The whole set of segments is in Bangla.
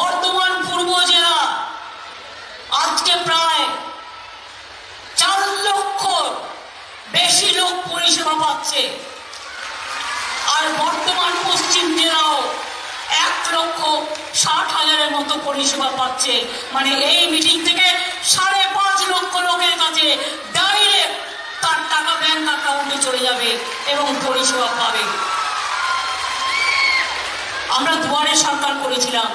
বর্ধমান পূর্ব জেলা। আজকে প্রায় চার লক্ষ বেশি লোক পরিষেবা পাচ্ছে। আর বর্তমান পশ্চিম জেলাও এক লক্ষ ষাট হাজারের মতো পরিষেবা পাচ্ছে। মানে এই মিটিং থেকে সাড়ে পাঁচ লক্ষ লোকের কাছে ডাইরেক্ট তার টাকা ব্যাংক অ্যাকাউন্টে চলে যাবে এবং পরিষেবা পাবে। আমরা দুয়ারে সরকার করেছিলাম।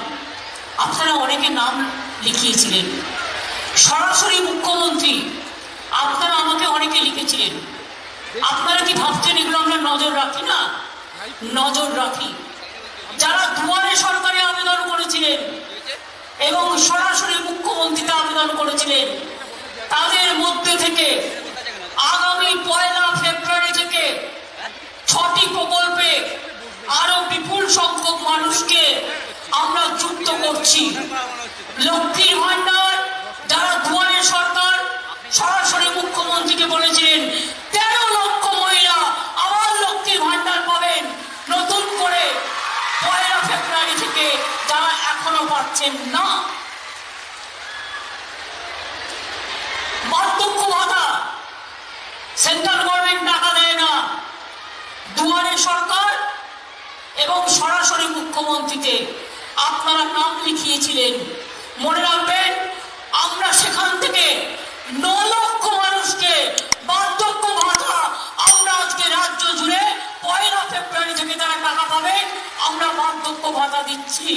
আপনারা অনেকে নাম লিখিয়েছিলেন। সরাসরি মুখ্যমন্ত্রী, আপনারা আমাকে অনেকে লিখেছিলেন। আপনারা কি ভাবছেন এগুলো আমরা নজর রাখি না? নজর রাখি। যারা দুয়ারে সরকারে আবেদন করেছিলেন এবং সরাসরি মুখ্যমন্ত্রীতে আবেদন করেছিলেন, তাদের মধ্যে থেকে আগামী পয়লা ফেব্রুয়ারি থেকে ছটি প্রকল্পে আরও বিপুল সংখ্যক মানুষকে আমরা যুক্ত করছি। লক্ষ্মীর ভান্ডার যারা দুয়ারে সরকার সরাসরি মুখ্যমন্ত্রীকে বলেছিলেন, তেরো লক্ষ মহিলা আবার লক্ষ্মীর ভান্ডার পাবেন। নতুন করে পয়লা ফেব্রুয়ারি থেকে যারা এখনও পাচ্ছেন না। বার্ধক্য ভাতা সেন্ট্রাল গভর্নমেন্ট টাকা দেয় না। দুয়ারে সরকার এবং সরাসরি মুখ্যমন্ত্রীতে আপনারা নাম লিখিয়েছিলেন। মনে রাখবেন, আমরা সেখান থেকে ন লক্ষ মানুষকে বার্ধক্য ভাতা আমরা আজকে রাজ্য জুড়ে পয়লা ফেব্রুয়ারি থেকে যারা টাকা পাবেন আমরা বার্ধক্য ভাতা দিচ্ছি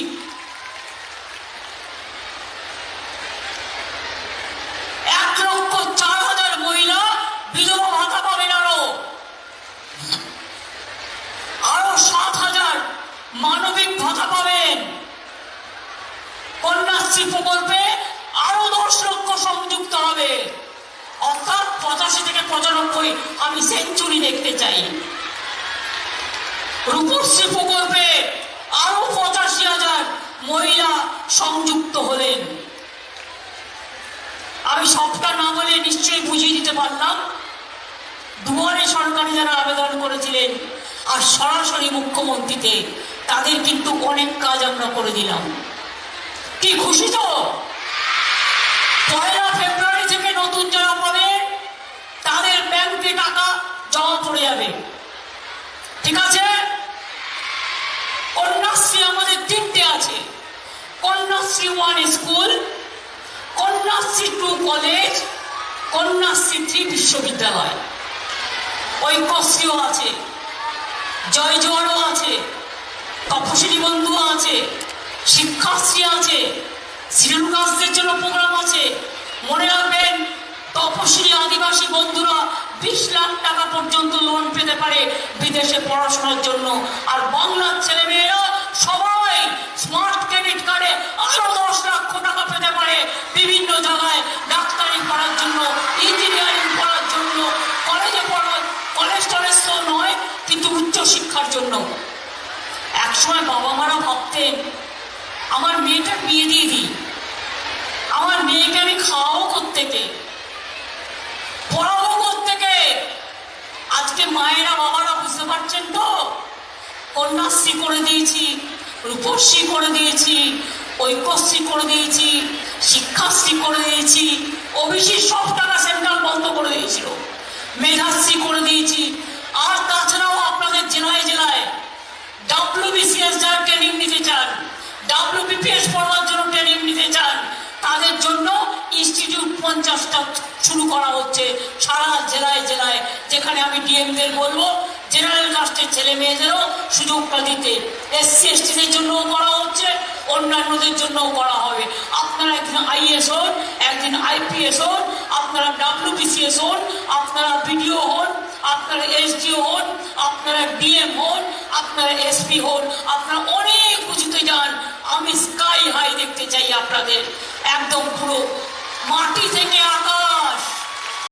এক লক্ষ চার হাজার মহিলা বিধবা ভাতা পাবেন আরও আরও সাত হাজার মানবিক ভাতা পাবেন কন্যাশ্রী প্রকল্পে আরও দশ লক্ষ সংযুক্ত হবে। অর্থাৎ পঁচাশি থেকে পঁচানব্বই আমি সেঞ্চুরি দেখতে চাই। রূপশ্রী প্রকল্পে আরও পঁচাশি হাজার মহিলা সংযুক্ত হলেন। আমি সবটা না বলে নিশ্চয়ই বুঝিয়ে দিতে পারলাম। দুয়ারে সরকারি যারা আবেদন করেছিলেন আর সরাসরি মুখ্যমন্ত্রীতে, তাদের কিন্তু অনেক কাজ আমরা করে দিলাম। কি খুশি তো? পয়লা ফেব্রুয়ারি থেকে নতুন যারা পাবে, তাদের ব্যাংকে টাকা জমা পড়ে যাবে। ঠিক আছে? কন্যাশ্রী আমাদের তিনটে আছে। Kanyashree one school Kanyashree two college Kanyashree three বিশ্ববিদ্যালয়। ঐক্যশ্রীও আছে জয় জোয়ারও আছে, তপশিলি বন্ধু আছে, শিক্ষাশ্রী আছে শ্রীলুকাসদের জন্য প্রোগ্রাম আছে। মনে রাখবেন, তপশিলি আদিবাসী বন্ধুরা বিশ লাখ টাকা পর্যন্ত লোন পেতে পারে বিদেশে পড়াশোনার জন্য। আর বাংলার ছেলে মেয়েরা সবাই স্মার্ট ক্রেডিট কার্ডে আরও দশ লক্ষ টাকা পেতে পারে বিভিন্ন জায়গায় ডাক্তারি পড়ার জন্য ইঞ্জিনিয়ারিং পড়ার জন্য কলেজে পড়ার কলেজ টলেজ তো নয়, কিন্তু উচ্চ শিক্ষার জন্য। একসময় বাবা মারা ভাবতেন আমার মেয়েটার বিয়ে দিয়ে দিই। আমার মেয়েকে আমি খাওয়াবো কোত্থেকে? পড়াবো কোত্থেকে? আজকে মায়েরা বাবারা বুঝতে পারছেন তো? কন্যাশ্রী করে দিয়েছি, রূপশ্রী করে দিয়েছি, ঐক্যশ্রী করে দিয়েছি, শিক্ষাশ্রী করে দিয়েছি, ওবিসি সব টাকা সেন্ট্রাল বন্ধ করে দিয়েছিল। মেধাশ্রী করে দিয়েছি। আর তাছাড়াও আপনাদের জেলায় জেলায় ডাব্লিউবিসিএস যারা ট্রেনিং নিতে চান ডাব্লিউবিপিএস পড়ার জন্য ট্রেনিং নিতে চান তাদের জন্য ইনস্টিটিউট পঞ্চাশটা শুরু করা হচ্ছে সারা জেলায় জেলায়। যেখানে আমি ডিএমদের বলব জেনারেল কাস্টের ছেলে মেয়েদেরও সুযোগটা দিতে। এসসি এসটিদের জন্যও করা হচ্ছে, অন্যান্যদের জন্যও করা হবে। আপনারা একদিন আইএস হন, একদিন আইপিএস হন, আপনারা ডাব্লিউবিসিএস হন, আপনারা বিডিও হন, আপনারা এসডিও হন, আপনারা ডিএম হন, আপনারা এসপি হন, আপনারা অনেক আমি স্কাই হাই দেখতে চাই আপনাদের। একদম পুরো মাটি থেকে